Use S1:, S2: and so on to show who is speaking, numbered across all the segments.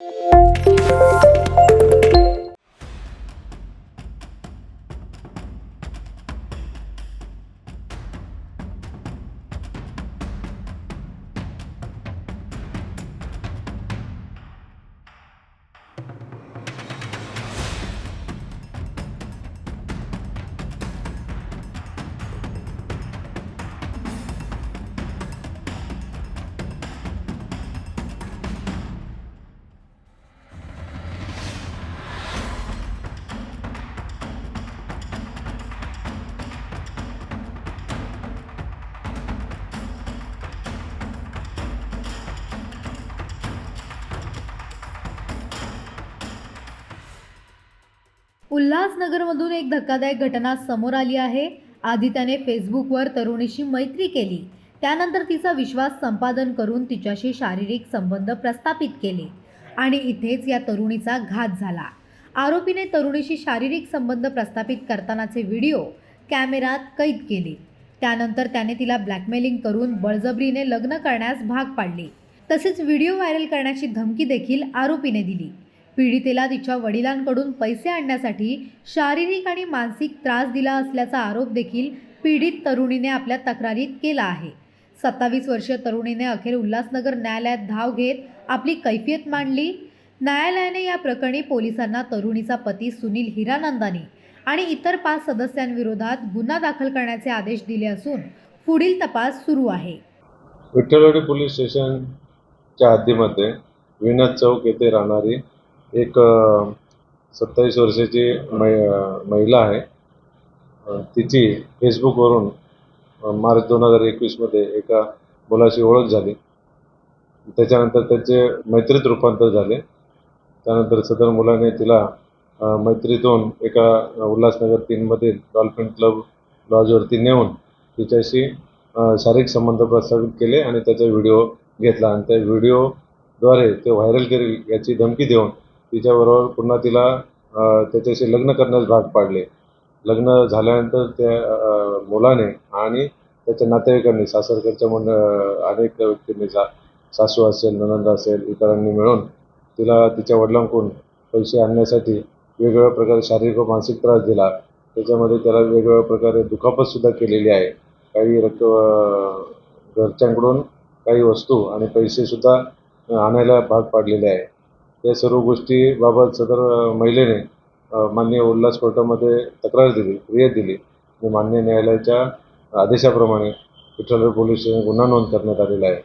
S1: Música उल्हासनगरमधून एक धक्कादायक घटना समोर आली आहे. आधी त्याने फेसबुकवर तरुणीशी मैत्री केली. त्यानंतर तिचा विश्वास संपादन करून तिच्याशी शारीरिक संबंध प्रस्थापित केले आणि इथेच या तरुणीचा घात झाला. आरोपीने तरुणीशी शारीरिक संबंध प्रस्थापित करतानाचे व्हिडिओ कॅमेरात कैद केले. त्यानंतर त्याने तिला ब्लॅकमेलिंग करून बळजबरीने लग्न करण्यास भाग पाडले. तसेच व्हिडिओ व्हायरल करण्याची धमकी देखील आरोपीने दिली. पीडितेला तिच्या वडिलांकडून पैसे आणण्यासाठी शारीरिक आणि मानसिक त्रास दिला असल्याचा आरोप देखील पीडित तरुणीने आपल्या तक्रारीत केला आहे. सत्तावीस वर्षीय तरुणीने अखेर उल्हासनगर न्यायालयात धाव घेत आपली कैफियत मांडली. न्यायालयाने या प्रकरणी पोलिसांना तरुणीचा पती सुनील हिरानंदानी आणि इतर पाच सदस्यांविरोधात गुन्हा दाखल करण्याचे आदेश दिले असून पुढील तपास सुरू आहे.
S2: विठ्ठलवाडी पोलीस स्टेशनच्या हद्दीमध्ये विनोद चौक येथे राहणारी एक सत्तावीस वर्षाची मै महिला आहे. तिची फेसबुकवरून मार्च दोन हजार एकवीसमध्ये एका मुलाशी ओळख झाली. त्याच्यानंतर त्याचे मैत्रीत रूपांतर झाले. त्यानंतर सदर मुलाने तिला मैत्रीतून एका उल्हासनगर तीनमधील डॉल्फिन क्लब लॉजवरती नेऊन तिच्याशी शारीरिक संबंध प्रस्थापित केले आणि त्याचा व्हिडिओ घेतला. आणि त्या व्हिडिओद्वारे ते व्हायरल करेल याची धमकी देऊन तिच्याबरोबर पुन्हा तिला त्याच्याशी लग्न करण्यास भाग पाडले. लग्न झाल्यानंतर त्या मुलाने आणि त्याच्या नातेवाईकांनी सासरकडच्या मंड अनेक व्यक्तींनी सा सासू असेल ननंद असेल इतरांनी मिळून तिला तिच्या वडिलांकडून पैसे आणण्यासाठी वेगवेगळ्या प्रकारे शारीरिक व मानसिक त्रास दिला. त्याच्यामध्ये त्याला वेगवेगळ्या प्रकारे दुखापतसुद्धा केलेली आहे. काही रक्त घरच्यांकडून काही वस्तू आणि पैसेसुद्धा आणायला भाग पाडलेले आहे. या सर्व गोष्टीबाबत सदर महिलेने मान्य माननीय उल्हास कोर्टामध्ये तक्रार दिली फिर्याद दिली. आणि मान्य न्यायालयाच्या आदेशाप्रमाणे विठ्ठलवाडी पोलीस स्टेशन गुन्हा नोंद करण्यात आलेला आहे.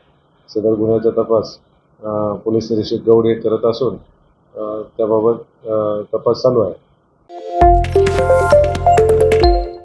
S2: सदर गुन्ह्याचा तपास पोलीस निरीक्षक गौड हे करत असून त्याबाबत तपास चालू आहे.